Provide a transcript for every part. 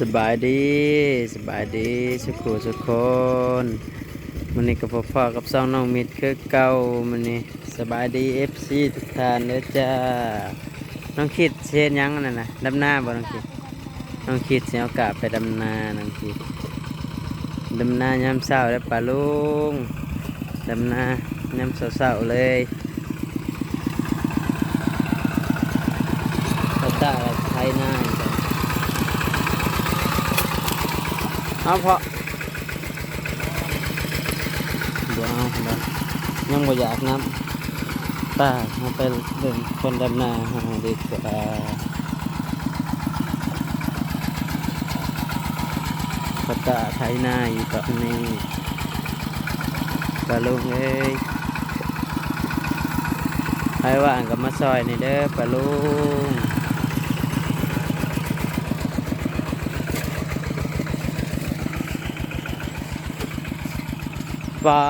สบายดีสบายดีสุขสุกคนมันนี้กับพ่อกับสองน้องมิดคือเก่ามันนี้สบายดีเอฟซีทุกท่านเด้อจ้าน้องคิดเชียนยังนั่นนะดำหน้าบ่น้องคิดน้องคิดเสียโอกาสไปดำนาน้องคิดดำนายามเช้าแล้วป่าลุงดำนายามเช้าๆเลยเขาตาไทยหน้า อยู่จ้ะเอาเพาะบ่เอาบ่ยังบ่อยากน้ำป้าเอาไปเดินคนดำนาหาดีกว่าปตาไทยนาอยู่ตอนนี้ปลาลุงเอ้ยใครว่างกับมาซอยนี่เด้อปลาลุง ปลา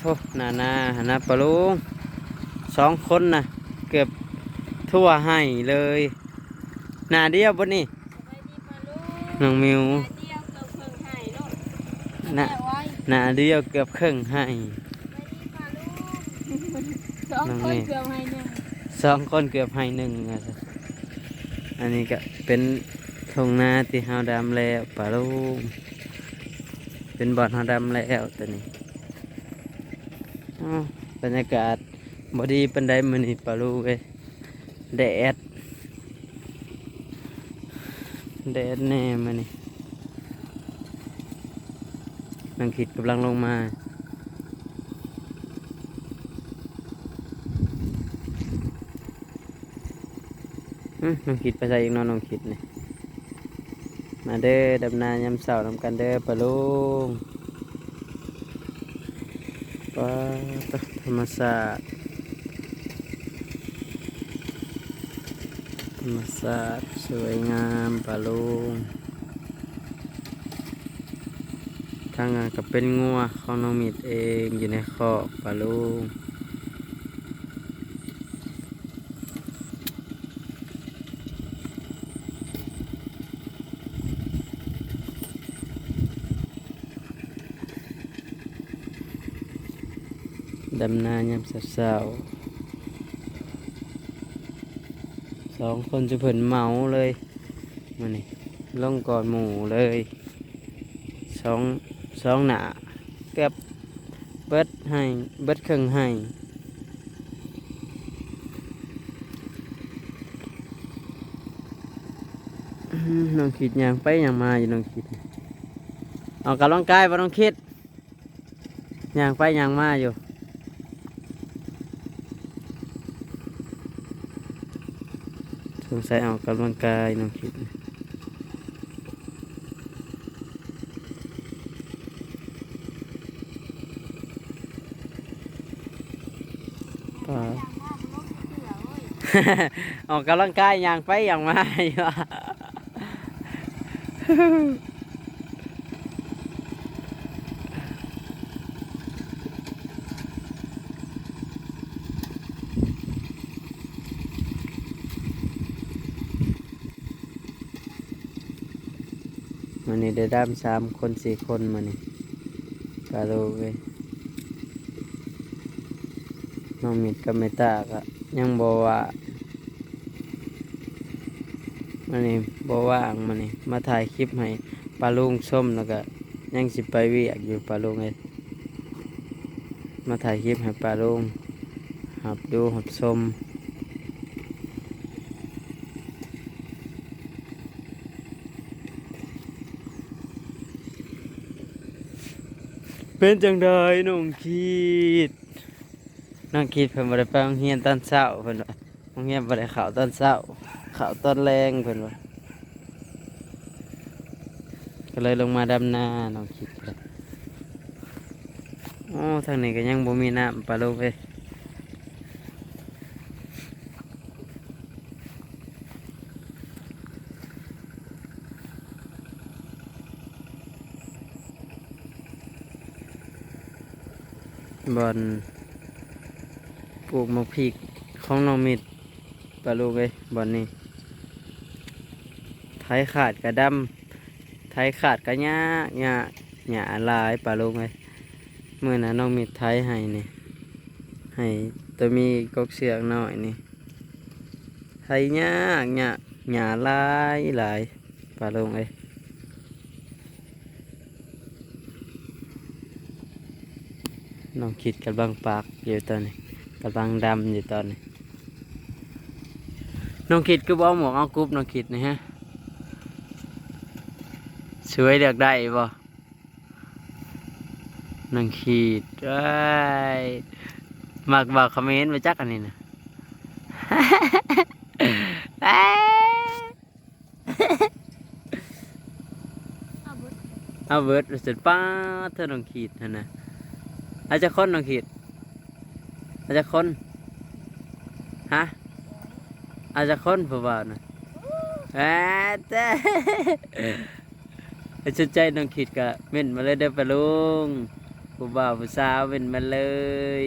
ทุนานาหนะปลาลุงสองคนนะเกือบทั่วให้เลยหนาเดียวบนนี่สบายดีปะลูกน้องมิวเดียวเกิดเพิ่งให้ลูกหนาแม่ไว้หนาเดียวเกือบครึ่งให้สบายดีปะลูกสองน้องคนเมฆเกือบให้หนึ่งสองคนเกือบให้หนึ่งอะจ้ะอันนี้ก็เป็นทงนาที่เฮาดำแล้วปลาลุงเป็นบ่อนเฮาดำแล้วตัวนี้อ้าว บรรยากาศบอดีปันไดมือนี่ปลาลูกเอ้ยแดดแดดแน่มานี่นังขีดกำลังลงมาอน้องขีดไปใส่อีกเนอนน้องขีดนี่มาเด้อดำนายำเสาร์นำกันเด้อปลาลูก ปลาธรรมศาสตร์ธรรมศาสตร์สวยงามปลาลุงทางงานก็เป็นงัวของน้องมิดเองอยู่ในคอกปลาลุงดำนายามเช้าๆสองคนจะเพิ่นเมาเลยมานี่ลงก่อนหมูเลยสองสองหนาเก็บเบิดให้เบิดครึ่งให้อื้อหือน้องคิดยังไปยังมาอยู่น้องคิดออกกำลังกายป่ะน้องคิดยังไปยังมาอยู่ สงสัยออกกำลังกายน้องคิดป่าออกกำลังกายอย่างไปอย่างมาอยู่อะ มันนี่ได้ด้ามสามคนสี่คนมานี่กาโลเว้ยน้องมิดกับเมตากะยังบอกว่ามันนี่บอว่างมันนี่มาถ่ายคลิปให้ปลาลุงส้มแล้วก็ยังสิไปวียกอยู่ปลาลุงเลยมาถ่ายคลิปให้ปลาลุงหับดูหับชม เป็นจังไดน้องคิดน้องคิดเพิ่นบ่ได้ไปโรงเรียนตอนเช้าเพิ่นว่าโรงเรียนบ่ได้เข้าตอนเช้าข่าวต้นแรงเพิ่นว่าก็เลยลงมาดำนาน้องคิดเลยโอ้ทางนี้ก็ยังบ่มีน้ำปลาลูกเอ้ย บอนปลูกมะพริกของน้องมิดปลาลูกเอ้ยบอนนี้ไถขาดกระดำยขาดก็ยากยาหยาหลายปลาลุงเลยเมื่อนั้นน้องมิดไทยให้นี่ให้ตัวมีกกเสือกหน่อยนี่ไทยยากยาหยาลายหลายปลาลุงเลย น้องคิดกับบังปากอยู่ตอนนี้กับบังดำอยู่ตอนนี้น้องคิดก็บเอกหมวกเอากรุ๊ปน้องคิดนะฮะสวยเลือกได้บ่น้องคิดไอ้ยมักบอกคอมเมนต์มาจักอันนี้นะเอ้ยเอาบุตรเอาเวิร์ดสุดป้าเธอน้องขีดนะนะ อาจจะคนน้องขีดอาจจะค้นฮะอาจจะค้นเบาๆนะแอะเจ้ไอ้ชุดใจน้องขีดกะเม่นมาเลยเด้อปะลุงผู้บ่าวผู้สาวเม่นมาเลย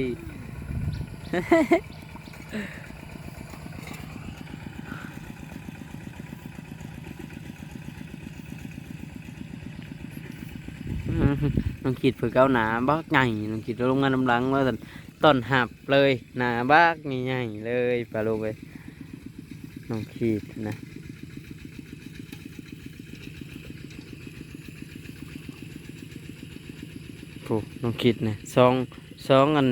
อืม น้องขีดเผื่อเก้าหนาบักใหญ่น้องขีดลงงานน้ำลังว่าซั่ต้นหับเลยหนาบักใหญ่ๆเลยปลาลูกเลยน้องขีดนะผูน้องขีดนะสองสองอัน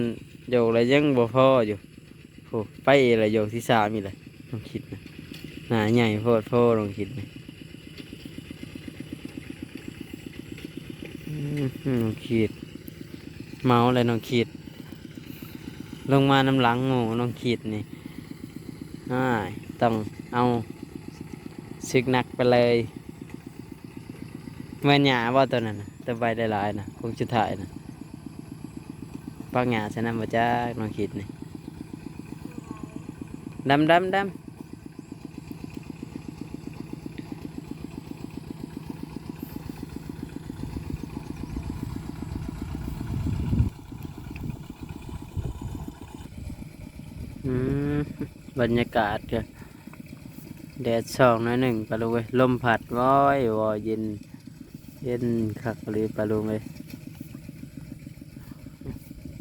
โยกอะไรยังบ่พออยู่ผูไปอะไรโยกที่สามอีกเลยน้องขีดนะหนาใหญ่โพดโพดน้องขีดนะ อืม น้องขีด เมาเลยน้องขีด ลงมาน้ำหลังงูน้องขีดนี่อ่ายต้องเอาซึกหนักไปเลยเมื่อหยาว่าตัวนั้นนะตัวใบได้หลายๆนะคงจะถ่ายนะปักหยาใช่น้ำมาจ้าน้องขีดนี่ดำดำดำ บรรยากาศก็แดดส่องน้อยหนึ่งปลาลูเอ้ยลมพัดว้อยวอยเย็น เย็นคักเลยปลาลูเลย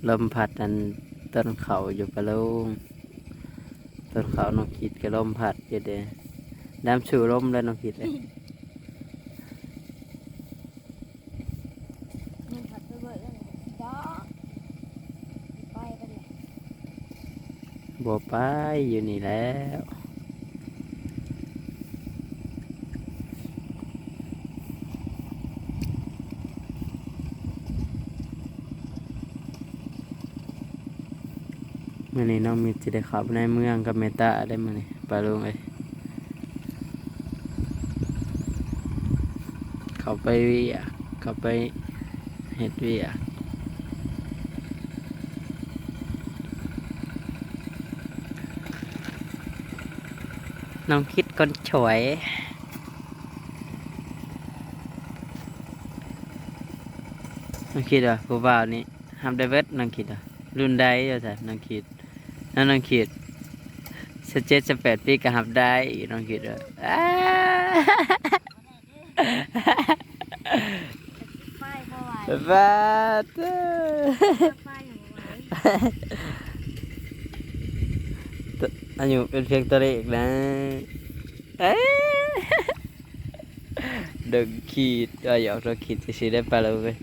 ลมพัดอันต้นเขาอยู่ปลาลูต้นเขานกขีดกับลมพัดอยู่เด้น้ำสู่ลมเลยนกขีดเลย มันผัดไปเบิดแล้วจ้าไปกันเลย บัวไปอยู่นี่แล้วมื่อนี้น้องมีจะได้ขับในเมืองกับเมตาได้มื่อนี้ปลาลุงเอ้ยเขาไปวียกเขาไปเฮ็ดเวียก น้องคิดคนฉวยน้องคิดว่าผู้บ่าวนี่ทำได้เวทน้องคิดว่ารุ่นใดเจ้าสันน้องคิดนั่นน้องคิดสิบเจ็ดสิบแปดปีก็หับได้น้องคิดว่าอ้าไปเพราะว่าบ้าเต้ไป อย่างไรอายุเป็นเพียงตัวเลขนะเอ้ยเด็กขีดก็อยากเราขีดจะสิได้ไปแล้วเว้ย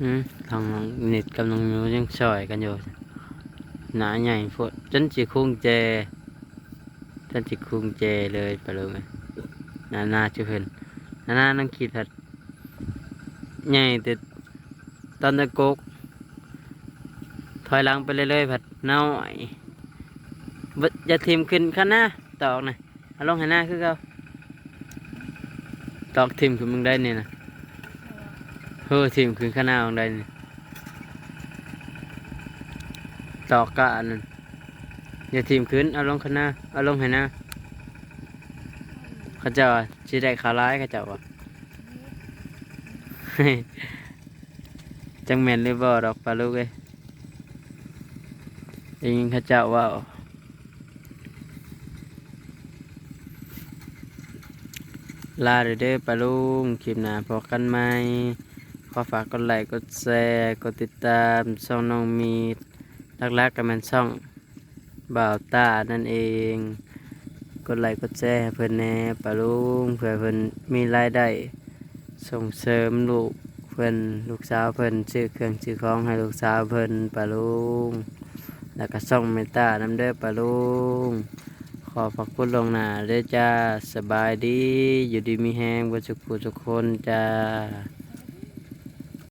อืมทางนิดกับน้องมิวยังซอยกันอยู่หนาใหญ่โพดจนจิคุ้งเจจนจิคุ้งเจเลยไปเลยเว้ยหนานาจุเห็นนานานั่งขีดผัด ใหญ่แต่ตอนตะกกถอยหลังไปเรื่อยๆผัดน้อยบ่อย่าทิมขึ้นข้างหน้าตอกนะเอาลงให้หน้าคือเขาตอกทิมขึ้นมึงได้นี่นะเฮ้อทิมขึ้นข้างหน้ามึงได้นี่ตอกกะนนั้นอย่าทิมขึ้นเอาลงข้างหน้าเอาลงให้หน้าเขาจ้าว่าสิได้ขาร้ายเขาจ้าว่า จังแม่นเลยบ่ดอกปลาลูกเอ้ยเองข้าเจ้าว่าลาเด้อเด้ปลาลุงคลิปหน้าพอกันไหมขอฝากกดไลค์กดแชร์กดติดตามช่องน้องมีดลักๆกับมันช่องบ่าวตานั่นเอง กดไลค์กดแชร์เพิ่อนแน่ปลาลุงเพื่อเพิ่นมีรายได้ ส่งเสริมลูกเพิ่นลูกสาวเพิ่นซื้อเครื่องซื้อของให้ลูกสาวเพิ่นปลาลุงแล้วก็ส่งเมตตาน้ำเด้อปลาลุงขอขอบคุณลงหน้าเด้อจ้าสบายดีอยู่ดีมีแฮงบ่สุขุทุกคนจ้า